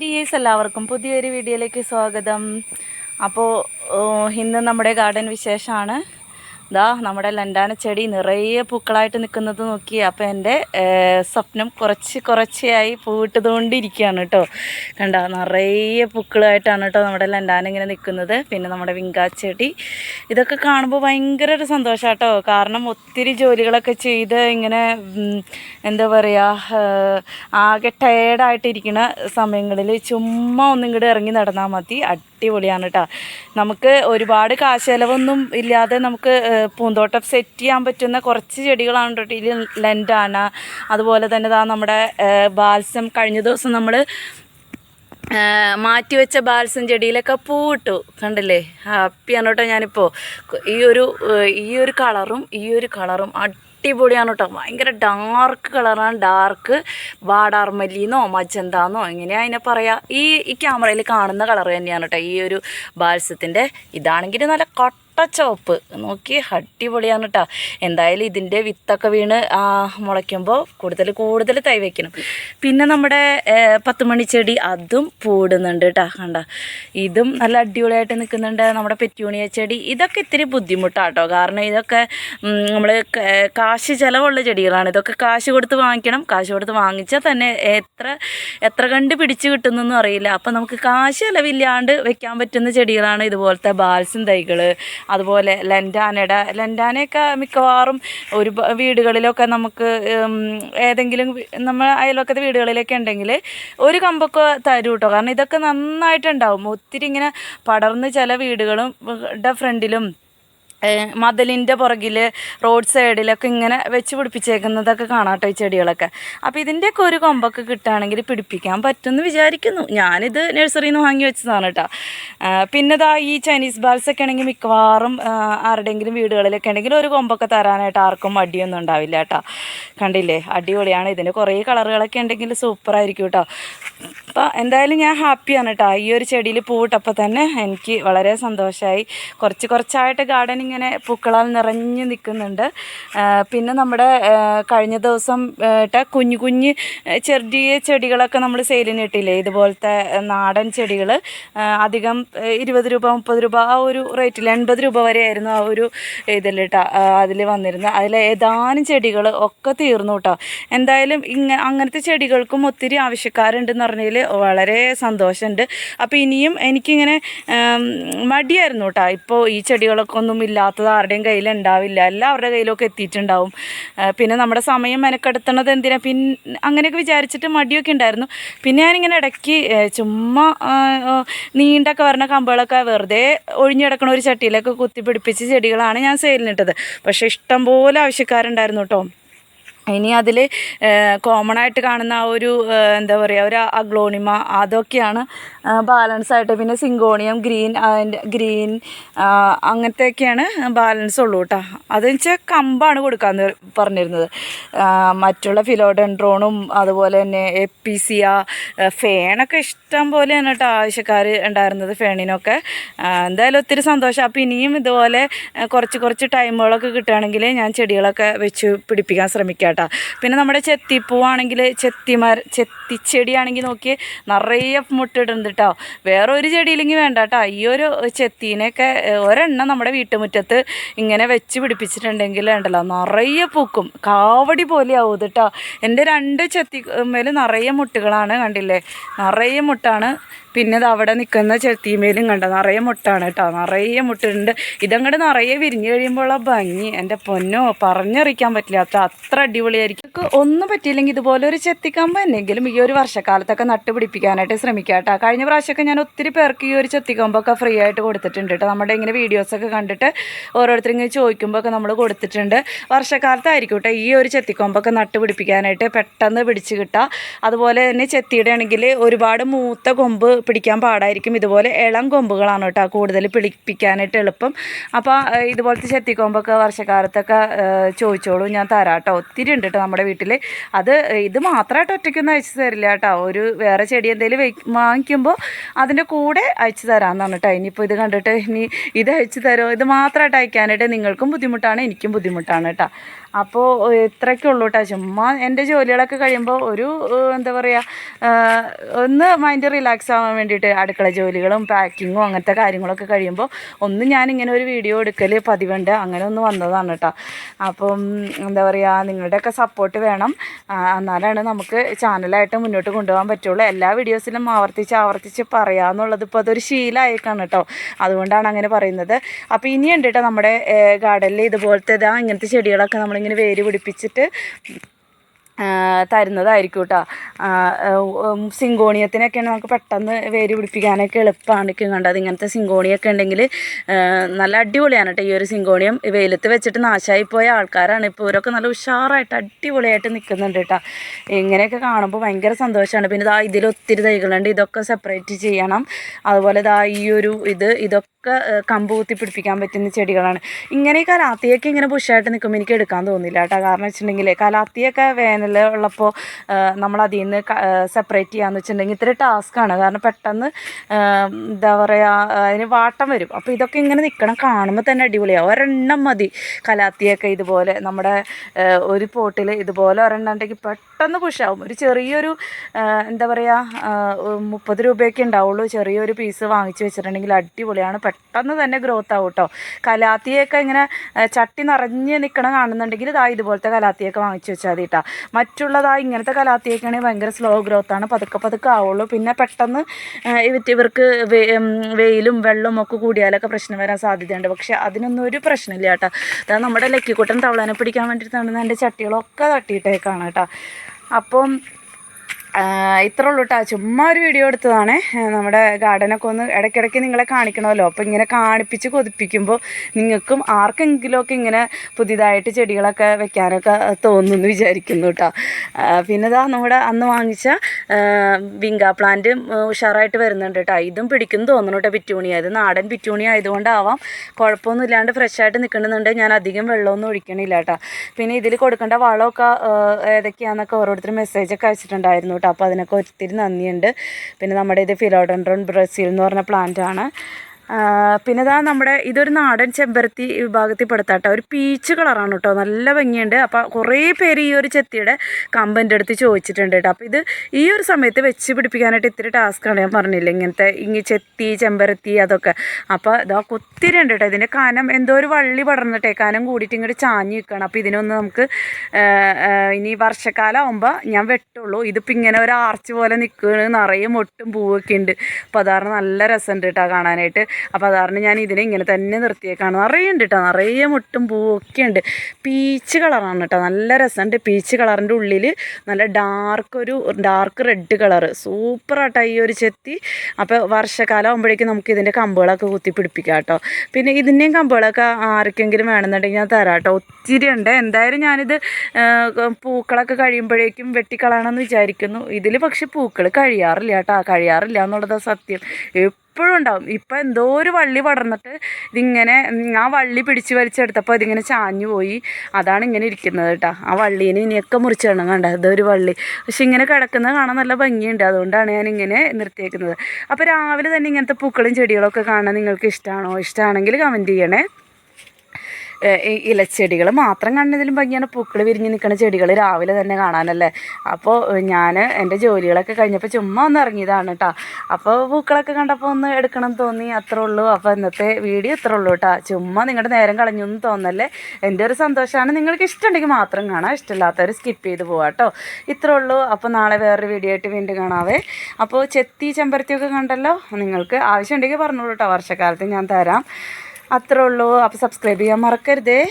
Dears എല്ലാവർക്കും. പുതിയൊരു വീഡിയോയിലേക്ക് സ്വാഗതം. അപ്പോൾ ഇന്ന് നമ്മുടെ ഗാർഡൻ വിശേഷമാണ് ദാ നമ്മുടെ ലണ്ടാന ചെടി നിറയെ പൂക്കളായിട്ട് നിൽക്കുന്നത് നോക്കി. അപ്പോൾ എന്റെ സ്വപ്നം കുറച്ച് കുറച്ചായി പൂവിട്ടതുകൊണ്ടിരിക്കുകയാണ് കേട്ടോ. കണ്ട നിറയെ പൂക്കളായിട്ടാണ് കേട്ടോ നമ്മുടെ ലണ്ടാന ഇങ്ങനെ നിൽക്കുന്നത്. പിന്നെ നമ്മുടെ വിങ്കാ ചെടി. ഇതൊക്കെ കാണുമ്പോൾ ഭയങ്കര ഒരു സന്തോഷം കേട്ടോ. കാരണം ഒത്തിരി ജോലികളൊക്കെ ചെയ്ത് ഇങ്ങനെ എന്താ പറയുക ആകെ ടയേർഡായിട്ടിരിക്കുന്ന സമയങ്ങളിൽ ചുമ്മാ ഒന്നും ഇങ്ങോട്ട് ഇറങ്ങി നടന്നാൽ മതി. അടിപൊളിയാണ് കേട്ടോ നമുക്ക് ഒരുപാട് കാശ് ചിലവൊന്നും ഇല്ലാതെ നമുക്ക് പൂന്തോട്ടം സെറ്റ് ചെയ്യാൻ പറ്റുന്ന കുറച്ച് ചെടികളാണ് കേട്ടോ ഇതിൽ ലെൻഡാന അതുപോലെ തന്നെ ഇതാ നമ്മുടെ ബാൽസം കഴിഞ്ഞ ദിവസം നമ്മൾ മാറ്റിവെച്ച ബാൽസം ചെടിയിലൊക്കെ പൂട്ടു കണ്ടില്ലേ? ഹാപ്പിയാണ് കേട്ടോ ഞാനിപ്പോൾ ഈ ഒരു ഈ ഒരു കളറും ഈ ഒരു കളറും അടിപൊളിയാണ് കേട്ടോ ഭയങ്കര ഡാർക്ക് കളറാണ് ഡാർക്ക് വാടാർമല്ലിന്നോ മജന്താന്നോ എങ്ങനെയാണ് അതിനെ പറയുക ഈ ഈ ക്യാമറയിൽ കാണുന്ന കളർ തന്നെയാണ് കേട്ടോ ഈ ഒരു ബാൽസത്തിന്റെ ഇതാണെങ്കിൽ നല്ല കൊട്ട ചുവപ്പ് നോക്കി അടിപൊളിയാണ് കേട്ടോ എന്തായാലും ഇതിന്റെ വിത്തൊക്കെ വീണ് മുളയ്ക്കുമ്പോൾ കൂടുതൽ കൂടുതൽ തൈ വയ്ക്കണം പിന്നെ നമ്മുടെ പത്ത് മണി ചെടി അതും പൂടുന്നുണ്ട് കേട്ടോ കണ്ട. ഇതും നല്ല അടിപൊളിയായിട്ട് നിൽക്കുന്നുണ്ട് നമ്മുടെ പെറ്റൂണിയ ചെടി. ഇതൊക്കെ ഇത്തിരി ബുദ്ധിമുട്ടാണ് കേട്ടോ കാരണം ഇതൊക്കെ നമ്മൾ കാശ് ചിലവുള്ള ചെടികളാണ്. ഇതൊക്കെ കാശ് കൊടുത്ത് വാങ്ങിക്കണം. കാശ് കൊടുത്ത് വാങ്ങിച്ചാൽ തന്നെ എത്ര എത്ര കണ്ട് പിടിച്ച് കിട്ടുന്നൊന്നും അറിയില്ല. അപ്പം നമുക്ക് കാശ് ചിലവില്ലാണ്ട് വെക്കാൻ പറ്റുന്ന ചെടികളാണ് ഇതുപോലത്തെ ബാൽസും തൈകൾ അതുപോലെ ലെൻഡാനയുടെ ലെൻഡാനയൊക്കെ മിക്കവാറും ഒരു വീടുകളിലൊക്കെ നമുക്ക് ഏതെങ്കിലും നമ്മൾ അയൽവക്കത്തെ വീടുകളിലൊക്കെ ഉണ്ടെങ്കിൽ ഒരു കമ്പൊക്കെ തരും കേട്ടോ കാരണം ഇതൊക്കെ നന്നായിട്ടുണ്ടാവും. ഒത്തിരി ഇങ്ങനെ പടർന്ന് ചില വീടുകളും ഫ്രണ്ടിലും മതിലിന്റെ പുറകിൽ റോഡ് സൈഡിലൊക്കെ ഇങ്ങനെ വെച്ച് പിടിപ്പിച്ചേക്കുന്നതൊക്കെ കാണാം കേട്ടോ ഈ ചെടികളൊക്കെ. അപ്പോൾ ഇതിന്റെയൊക്കെ ഒരു കൊമ്പൊക്കെ കിട്ടുകയാണെങ്കിൽ പിടിപ്പിക്കാൻ പറ്റുമെന്ന് വിചാരിക്കുന്നു. ഞാനിത് നഴ്സറിയിൽ നിന്ന് വാങ്ങി വെച്ചതാണ് കേട്ടോ പിന്നെ ദാ ഈ ചൈനീസ് ബാൽസ് ഒക്കെ ആണെങ്കിൽ മിക്കവാറും ആരുടെയെങ്കിലും വീടുകളിലൊക്കെ ഉണ്ടെങ്കിൽ ഒരു കൊമ്പൊക്കെ തരാനായിട്ട് ആർക്കും അടിയൊന്നും ഉണ്ടാവില്ല കേട്ടോ കണ്ടില്ലേ? അടിപൊളിയാണ്. ഇതിന്റെ കുറേ കളറുകളൊക്കെ ഉണ്ടെങ്കിൽ സൂപ്പറായിരിക്കും കേട്ടോ അപ്പോൾ എന്തായാലും ഞാൻ ഹാപ്പിയാണ് കേട്ടോ ഈ ഒരു ചെടിയിൽ പൂവിട്ടപ്പോൾ തന്നെ എനിക്ക് വളരെ സന്തോഷമായി കുറച്ച് കുറച്ചായിട്ട് ഗാർഡൻ ഇങ്ങനെ പൂക്കളാൽ നിറഞ്ഞു നിൽക്കുന്നുണ്ട്. പിന്നെ നമ്മുടെ കഴിഞ്ഞ ദിവസം ഇട്ട കുഞ്ഞു കുഞ്ഞ് ചെറിയ ചെടികളൊക്കെ നമ്മൾ സെയിലിന് ഇട്ടില്ലേ? ഇതുപോലത്തെ നാടൻ ചെടികൾ അധികം ഇരുപത് രൂപ മുപ്പത് രൂപ ആ ഒരു റേറ്റിൽ എൺപത് രൂപ വരെ ആയിരുന്നു ആ ഒരു ഇതിൽ കേട്ടോ അതിൽ വന്നിരുന്നത്. അതിൽ ഏതാനും ചെടികൾ ഒക്കെ തീർന്നു കേട്ടോ എന്തായാലും ഇങ്ങ അങ്ങനത്തെ ചെടികൾക്കും ഒത്തിരി ആവശ്യക്കാരുണ്ടെന്ന് പറഞ്ഞതിൽ വളരെ സന്തോഷമുണ്ട് അപ്പോൾ ഇനിയും എനിക്കിങ്ങനെ മടിയായിരുന്നു കേട്ടോ ഇപ്പോൾ ഈ ചെടികളൊക്കെ ഒന്നും ഇല്ലാത്തത് ആരുടെയും കയ്യിൽ ഉണ്ടാവില്ല. എല്ലാവരുടെ കയ്യിലൊക്കെ എത്തിയിട്ടുണ്ടാവും. പിന്നെ നമ്മുടെ സമയം മെനക്കെടുത്തണത് എന്തിനാ? പിന്നെ അങ്ങനെയൊക്കെ വിചാരിച്ചിട്ട് മടിയൊക്കെ ഉണ്ടായിരുന്നു. പിന്നെ ഞാനിങ്ങനെ ഇടയ്ക്ക് ചുമ്മാ നീണ്ടൊക്കെ വരുന്ന കമ്പുകളൊക്കെ വെറുതെ ഒഴിഞ്ഞു കിടക്കണ ഒരു ചട്ടിയിലൊക്കെ കുത്തി പിടിപ്പിച്ച ചെടികളാണ് ഞാൻ സെയിലിനിട്ടത്. പക്ഷേ ഇഷ്ടം പോലെ ആവശ്യക്കാരുണ്ടായിരുന്നു കേട്ടോ. ഇനി അതിൽ കോമൺ ആയിട്ട് കാണുന്ന ആ ഒരു എന്താ പറയുക ഒരു അഗ്ലോണിമ അതൊക്കെയാണ് ബാലൻസ് ആയിട്ട്. പിന്നെ സിങ്കോണിയം ഗ്രീൻ അതിന്റെ ഗ്രീൻ അങ്ങനത്തെയൊക്കെയാണ് ബാലൻസ് ഉള്ളൂ കേട്ടോ അതെന്ന് വെച്ചാൽ കമ്പാണ് കൊടുക്കാന്ന് പറഞ്ഞിരുന്നത്. മറ്റുള്ള ഫിലോഡെൻഡ്രോണും അതുപോലെ തന്നെ എപ്പിസിയ ഫേണൊക്കെ ഇഷ്ടം പോലെയാണ് കേട്ടോ ആവശ്യക്കാർ ഉണ്ടായിരുന്നത് ഫേണിനൊക്കെ എന്തായാലും ഒത്തിരി സന്തോഷം. അപ്പോൾ ഇനിയും ഇതുപോലെ കുറച്ച് കുറച്ച് ടൈമുകളൊക്കെ കിട്ടുകയാണെങ്കിൽ ഞാൻ ചെടികളൊക്കെ വെച്ച് പിടിപ്പിക്കാൻ ശ്രമിക്കാം കേട്ടോ പിന്നെ നമ്മുടെ ചെത്തിപ്പൂവാണെങ്കിൽ ചെത്തിമര ചെത്തിച്ചെടിയാണെങ്കിൽ നോക്കി നിറയെ മുട്ടിടുന്നുണ്ട് കേട്ടോ. വേറെ ഒരു ചെടിയില്ലെങ്കിൽ വേണ്ട കേട്ടോ ഈ ഒരു ചെത്തീനെയൊക്കെ ഒരെണ്ണം നമ്മുടെ വീട്ടുമുറ്റത്ത് ഇങ്ങനെ വെച്ച് പിടിപ്പിച്ചിട്ടുണ്ടെങ്കിൽ ഉണ്ടല്ലോ നിറയെ പൂക്കും. കാവടി പോലെ ആവും കേട്ടോ എന്റെ രണ്ട് ചെത്തി മേൽ നിറയെ മുട്ടുകളാണ് കണ്ടില്ലേ? നിറയെ മുട്ടാണ്. പിന്നെ അവിടെ നിൽക്കുന്ന ചെത്തിമേലും കണ്ട നിറയെ മുട്ടാണ് കേട്ടോ. നിറയെ മുട്ടുണ്ട്. ഇതങ്ങോട്ട് നിറയെ വിരിഞ്ഞു കഴിയുമ്പോഴുള്ള ഭംഗി. എന്റെ പൊന്നോ പറഞ്ഞറിയിക്കാൻ പറ്റില്ല അത്ര അത്ര അടിപൊളിയായിരിക്കും ഒന്നും പറ്റിയില്ലെങ്കിൽ ഇതുപോലെ ഒരു ചെത്തിക്കമ്പ് എന്നെങ്കിലും ഈ ഒരു വർഷക്കാലത്തൊക്കെ നട്ടുപിടിപ്പിക്കാനായിട്ട് ശ്രമിക്കാം കേട്ടോ. കഴിഞ്ഞ പ്രാവശ്യമൊക്കെ ഞാൻ ഒത്തിരി പേർക്ക് ഈ ഒരു ചെത്തിക്കമ്പൊക്കെ ഫ്രീ ആയിട്ട് കൊടുത്തിട്ടുണ്ട് കേട്ടോ. നമ്മുടെ ഇങ്ങനെ വീഡിയോസൊക്കെ കണ്ടിട്ട് ഓരോരുത്തർ ഇങ്ങനെ ചോദിക്കുമ്പോൾ ഒക്കെ നമ്മൾ കൊടുത്തിട്ടുണ്ട്. വർഷക്കാലത്തായിരിക്കും കേട്ടോ ഈ ഒരു ചെത്തിക്കൊമ്പൊക്കെ നട്ടുപിടിപ്പിക്കാനായിട്ട് പെട്ടെന്ന് പിടിച്ച് കിട്ടുക. അതുപോലെ തന്നെ ചെത്തിയുടെ ആണെങ്കിൽ ഒരുപാട് മൂത്ത കൊമ്പ് പിടിക്കാൻ പാടായിരിക്കും. ഇതുപോലെ ഇളം കൊമ്പുകളാണ് കേട്ടോ കൂടുതൽ പിടിപ്പിക്കാനായിട്ട് എളുപ്പം. അപ്പോൾ ഇതുപോലത്തെ ചെത്തിക്കൊമ്പൊക്കെ വർഷക്കാലത്തൊക്കെ ചോദിച്ചോളൂ. ഞാൻ തരാം കേട്ടോ. ഒത്തിരി ഉണ്ട് കേട്ടോ നമ്മുടെ വീട്ടിൽ അത് ഇത് മാത്രമായിട്ട് ഒറ്റയ്ക്കൊന്നും അയച്ചു തരില്ല കേട്ടോ. ഒരു വേറെ ചെടി എന്തെങ്കിലും വാങ്ങിക്കുമ്പോൾ അതിന്റെ കൂടെ അയച്ചു തരാമെന്നാണ് കേട്ടോ. ഇനിയിപ്പോൾ ഇത് കണ്ടിട്ട് ഇനി ഇത് അയച്ചു തരുമോ ഇത് മാത്രമായിട്ട് അയക്കാനായിട്ട് നിങ്ങൾക്കും ബുദ്ധിമുട്ടാണ് എനിക്കും ബുദ്ധിമുട്ടാണ് കേട്ടോ. അപ്പോൾ ഇത്രയൊക്കെ ഉള്ളൂ കേട്ടോ ചുമ്മാ എന്റെ ജോലികളൊക്കെ കഴിയുമ്പോൾ ഒരു എന്താ പറയുക ഒന്ന് മൈൻഡ് റിലാക്സ് ആവാൻ വേണ്ടിയിട്ട് അടുക്കള ജോലികളും പാക്കിങ്ങും അങ്ങനത്തെ കാര്യങ്ങളൊക്കെ കഴിയുമ്പോൾ ഒന്ന് ഞാനിങ്ങനെ ഒരു വീഡിയോ എടുക്കൽ പതിവുണ്ട്. അങ്ങനെ ഒന്ന് വന്നതാണ് കേട്ടോ അപ്പം എന്താ പറയുക നിങ്ങളുടെയൊക്കെ സപ്പോർട്ട് വേണം. എന്നാലാണ് നമുക്ക് ചാനലായിട്ട് മുന്നോട്ട് കൊണ്ടുപോകാൻ പറ്റുള്ളൂ. എല്ലാ വീഡിയോസിലും ആവർത്തിച്ച് ആവർത്തിച്ച് പറയാമെന്നുള്ളത് ഇപ്പോൾ അതൊരു ശീലമായേക്കാണ് കേട്ടോ അതുകൊണ്ടാണ് അങ്ങനെ പറയുന്നത്. അപ്പോൾ ഇനിയുണ്ട് കേട്ടോ നമ്മുടെ ഗാർഡനിൽ ഇതുപോലത്തെ ഇതാ ഇങ്ങനത്തെ ചെടികളൊക്കെ നമ്മളിങ്ങനെ വേര് പിടിപ്പിച്ചിട്ട് തരുന്നതായിരിക്കും കേട്ടോ സിങ്കോണിയത്തിനൊക്കെ നമുക്ക് പെട്ടെന്ന് വേര് പിടിപ്പിക്കാനൊക്കെ എളുപ്പമാണ് കണ്ടത് ഇങ്ങനത്തെ സിങ്കോണിയൊക്കെ ഉണ്ടെങ്കിൽ നല്ല അടിപൊളിയാണ് കേട്ടോ ഈ ഒരു സിങ്കോണിയം. വെയിലത്ത് വെച്ചിട്ട് നാശമായി പോയ ആൾക്കാരാണ്. ഇപ്പോൾ ഇവരൊക്കെ നല്ല ഉഷാറായിട്ട് അടിപൊളിയായിട്ട് നിൽക്കുന്നുണ്ട് കേട്ടോ ഇങ്ങനെയൊക്കെ കാണുമ്പോൾ ഭയങ്കര സന്തോഷമാണ് പിന്നെ ഇതാ ഇതിൽ ഒത്തിരി തൈകളുണ്ട് ഇതൊക്കെ സെപ്പറേറ്റ് ചെയ്യണം. അതുപോലെ ഇതാ ഈ ഒരു ഇത് ഇതൊക്കെ കമ്പ് കുത്തി പിടിപ്പിക്കാൻ പറ്റുന്ന ചെടികളാണ്. ഇങ്ങനെ ഈ കലാത്തിയൊക്കെ ഇങ്ങനെ ബുഷായിട്ട് നിൽക്കുമ്പോൾ എനിക്ക് എടുക്കാൻ തോന്നില്ല കേട്ടോ കാരണം വെച്ചിട്ടുണ്ടെങ്കിൽ കലാത്തിയൊക്കെ വേനൽ ഉള്ളപ്പോൾ നമ്മൾ അതിൽ നിന്ന് സെപ്പറേറ്റ് ചെയ്യാന്ന് വെച്ചിട്ടുണ്ടെങ്കിൽ ഇത്തിരി ടാസ്ക്കാണ് കാരണം പെട്ടെന്ന് എന്താ പറയുക അതിന് വാട്ടം വരും. അപ്പോൾ ഇതൊക്കെ ഇങ്ങനെ നിൽക്കണം കാണുമ്പോൾ തന്നെ അടിപൊളിയാവും ഒരെണ്ണം മതി. കലാത്തിയൊക്കെ ഇതുപോലെ നമ്മുടെ ഒരു പോട്ടിൽ ഇതുപോലെ ഒരെണ്ണം ഉണ്ടെങ്കിൽ പെട്ടെന്ന് പുഷാവും ഒരു ചെറിയൊരു എന്താ പറയുക മുപ്പത് രൂപയൊക്കെ ഉണ്ടാവുള്ളൂ ചെറിയൊരു പീസ് വാങ്ങിച്ച് വെച്ചിട്ടുണ്ടെങ്കിൽ അടിപൊളിയാണ്. പെട്ടെന്ന് തന്നെ ഗ്രോത്ത് ആവും കേട്ടോ കലാത്തിയൊക്കെ ഇങ്ങനെ ചട്ടി നിറഞ്ഞ് നിൽക്കണം കാണുന്നുണ്ടെങ്കിൽ ഇതാ ഇതുപോലത്തെ കലാത്തിയൊക്കെ വാങ്ങിച്ച് വെച്ചാൽ മതി കേട്ടോ മറ്റുള്ളതാ ഇങ്ങനത്തെ കലാത്തിയൊക്കെയാണെങ്കിൽ ഭയങ്കര സ്ലോ ഗ്രോത്ത് ആണ്. പതുക്കെ പതുക്കെ ആവുള്ളൂ. പിന്നെ പെട്ടെന്ന് ഇവറ്റ് ഇവർക്ക് വെയിലും വെള്ളവും ഒക്കെ കൂടിയാലൊക്കെ പ്രശ്നം വരാൻ സാധ്യതയുണ്ട്. പക്ഷേ അതിനൊന്നും ഒരു പ്രശ്നമില്ല കേട്ടോ. അതായത് നമ്മുടെ ലക്കിക്കുട്ടൻ തവളനെ പിടിക്കാൻ വേണ്ടിയിട്ടാണ് എന്റെ ചട്ടികളൊക്കെ തട്ടിയിട്ടേക്കാണ് കേട്ടോ. അപ്പം ഇത്രേ ഉള്ളൂ കേട്ടോ ചുമ്മാ ഒരു വീഡിയോ എടുത്തതാണ്. നമ്മുടെ ഗാർഡനൊക്കെ ഒന്ന് ഇടയ്ക്കിടയ്ക്ക് നിങ്ങളെ കാണിക്കണമല്ലോ. അപ്പോൾ ഇങ്ങനെ കാണിപ്പിച്ച് കൊതിപ്പിക്കുമ്പോൾ നിങ്ങൾക്കും ആർക്കെങ്കിലുമൊക്കെ ഇങ്ങനെ പുതിയതായിട്ട് ചെടികളൊക്കെ വെക്കാനൊക്കെ തോന്നുന്നു വിചാരിക്കുന്നു കേട്ടോ പിന്നെ ഇതാ നമ്മുടെ അന്ന് വാങ്ങിച്ച വിങ്ക പ്ലാന്റ് ഉഷാറായിട്ട് വരുന്നുണ്ട് കേട്ടോ ഇതും പിടിക്കും തോന്നുന്നു കേട്ടോ പിറ്റൂണി. അത് നാടൻ പിറ്റൂണി ആയതുകൊണ്ടാവാം. കുഴപ്പമൊന്നും ഇല്ലാണ്ട് ഫ്രഷായിട്ട് നിൽക്കുന്നുണ്ട്. ഞാൻ അധികം വെള്ളമൊന്നും ഒഴിക്കണില്ല കേട്ടോ പിന്നെ ഇതിൽ കൊടുക്കേണ്ട വളമൊക്കെ ഏതൊക്കെയാണെന്നൊക്കെ ഓരോരുത്തർ മെസ്സേജൊക്കെ അയച്ചിട്ടുണ്ടായിരുന്നു കേട്ടോ അപ്പോൾ അതിനൊക്കെ ഒത്തിരി നന്ദിയുണ്ട്. പിന്നെ നമ്മുടെ ഇത് ഫിലോഡൻഡ്രോൺ ബ്രസീൽ എന്ന് പറഞ്ഞ പ്ലാന്റ് ആണ്. പിന്നെ ഇതാ നമ്മുടെ ഇതൊരു നാടൻ ചെമ്പരത്തി വിഭാഗത്തിൽ പെടുത്താട്ടോ ഒരു പീച്ച് കളറാണ് കേട്ടോ നല്ല ഭംഗിയുണ്ട്. അപ്പോൾ കുറേ പേര് ഈ ഒരു ചെത്തിയുടെ കമ്പന്റെ അടുത്ത് ചോദിച്ചിട്ടുണ്ട് കേട്ടോ. അപ്പോൾ ഇത് ഈ ഒരു സമയത്ത് വെച്ച് പിടിപ്പിക്കാനായിട്ട് ഇത്തിരി ടാസ്ക്കാണ് ഞാൻ പറഞ്ഞില്ല. ഇങ്ങനത്തെ ഇങ്ങനെ ചെത്തി ചെമ്പരത്തി അതൊക്കെ. അപ്പോൾ ഇതാ ഒത്തിരി ഉണ്ട് കേട്ടോ. ഇതിന്റെ കനം എന്തോ ഒരു വള്ളി പടർന്നിട്ടേ. കാനം കൂടിയിട്ട് ഇങ്ങോട്ട് ചാഞ്ഞ് നിൽക്കണം അപ്പോൾ ഇതിനൊന്ന് നമുക്ക് ഇനി വർഷക്കാലം ആകുമ്പോൾ ഞാൻ വെട്ടുള്ളൂ. ഇതിപ്പോൾ ഇങ്ങനെ ഒരു ആർച്ച് പോലെ നിൽക്കുകയാണ് നിറയെ മൊട്ടും പൂവൊക്കെ ഉണ്ട്. അപ്പോൾ അതാണ് നല്ല രസമുണ്ട് കേട്ടോ കാണാനായിട്ട്. അപ്പോൾ അതാറിന് ഞാൻ ഇതിനെ ഇങ്ങനെ തന്നെ നിർത്തിയേക്കാണ്. നിറയെ ഉണ്ട് കേട്ടോ നിറയെ മുട്ടും പൂവൊക്കെ ഉണ്ട്. പീച്ച് കളറാണ് കേട്ടോ നല്ല രസമുണ്ട് പീച്ച് കളറിന്റെ ഉള്ളിൽ നല്ല ഡാർക്ക് ഒരു ഡാർക്ക് റെഡ് കളറ് സൂപ്പറാട്ടോ ഈ ഒരു ചെത്തി. അപ്പോൾ വർഷക്കാലം ആകുമ്പോഴേക്കും നമുക്ക് ഇതിന്റെ കമ്പുകളൊക്കെ കുത്തി പിടിപ്പിക്കാം കേട്ടോ പിന്നെ ഇതിന്റെയും കമ്പുകളൊക്കെ ആർക്കെങ്കിലും വേണമെന്നുണ്ടെങ്കിൽ ഞാൻ തരാം കേട്ടോ ഒത്തിരി ഉണ്ട്. എന്തായാലും ഞാനിത് പൂക്കളൊക്കെ കഴിയുമ്പോഴേക്കും വെട്ടിക്കളയണമെന്ന് വിചാരിക്കുന്നു. ഇതിൽ പക്ഷെ പൂക്കൾ കഴിയാറില്ല കേട്ടോ കഴിയാറില്ല എന്നുള്ളതാണ് സത്യം. എപ്പോഴും ഉണ്ടാവും. ഇപ്പം എന്തോ ഒരു വള്ളി പടർന്നിട്ട് ഇതിങ്ങനെ ആ വള്ളി പിടിച്ച് വലിച്ചെടുത്തപ്പോൾ ഇതിങ്ങനെ ചാഞ്ഞു പോയി. അതാണ് ഇങ്ങനെ ഇരിക്കുന്നത് കേട്ടോ. ആ വള്ളീനെ ഇനിയൊക്കെ മുറിച്ചിടണം കണ്ട? ഒരു വള്ളി. പക്ഷെ ഇങ്ങനെ കിടക്കുന്നത് കാണാൻ നല്ല ഭംഗിയുണ്ട്. അതുകൊണ്ടാണ് ഞാൻ ഇങ്ങനെ നിർത്തിയേക്കുന്നത്. അപ്പോൾ രാവിലെ തന്നെ ഇങ്ങനത്തെ പൂക്കളും ചെടികളൊക്കെ കാണാൻ നിങ്ങൾക്ക് ഇഷ്ടമാണോ? ഇഷ്ടമാണെങ്കിൽ കമന്റ് ചെയ്യണേ. ഇലച്ചെടികൾ മാത്രം കാണുന്നതിലും ഭംഗിയാണ്. പൂക്കൾ വിരിഞ്ഞ് നിൽക്കുന്ന ചെടികൾ രാവിലെ തന്നെ കാണാനല്ലേ? അപ്പോൾ ഞാൻ എന്റെ ജോലികളൊക്കെ കഴിഞ്ഞപ്പോൾ ചുമ്മാ ഒന്ന് ഇറങ്ങിയതാണ് കേട്ടോ അപ്പോൾ പൂക്കളൊക്കെ കണ്ടപ്പോൾ ഒന്ന് എടുക്കണം തോന്നി അത്രേ ഉള്ളൂ. അപ്പോൾ ഇന്നത്തെ വീഡിയോ ഇത്രേ ഉള്ളൂ കേട്ടോ ചുമ്മാ നിങ്ങളുടെ നേരം കളഞ്ഞൊന്നും തോന്നല്ലേ? എന്റെ ഒരു സന്തോഷമാണ് നിങ്ങൾക്ക് ഇഷ്ടമുണ്ടെങ്കിൽ മാത്രം കാണാം. ഇഷ്ടമില്ലാത്തവർ സ്കിപ്പ് ചെയ്ത് പോവാം കേട്ടോ ഇത്രേ ഉള്ളൂ. അപ്പോൾ നാളെ വേറൊരു വീഡിയോ ആയിട്ട് വീണ്ടും കാണാവേ. അപ്പോൾ ചെത്തി ചെമ്പരത്തിയൊക്കെ കണ്ടല്ലോ? നിങ്ങൾക്ക് ആവശ്യമുണ്ടെങ്കിൽ പറഞ്ഞോളൂ കേട്ടോ വർഷക്കാലത്ത് ഞാൻ തരാം. അത്രേ ഉള്ളൂ. അപ്പോൾ സബ്സ്ക്രൈബ് ചെയ്യാൻ മറക്കരുതേ.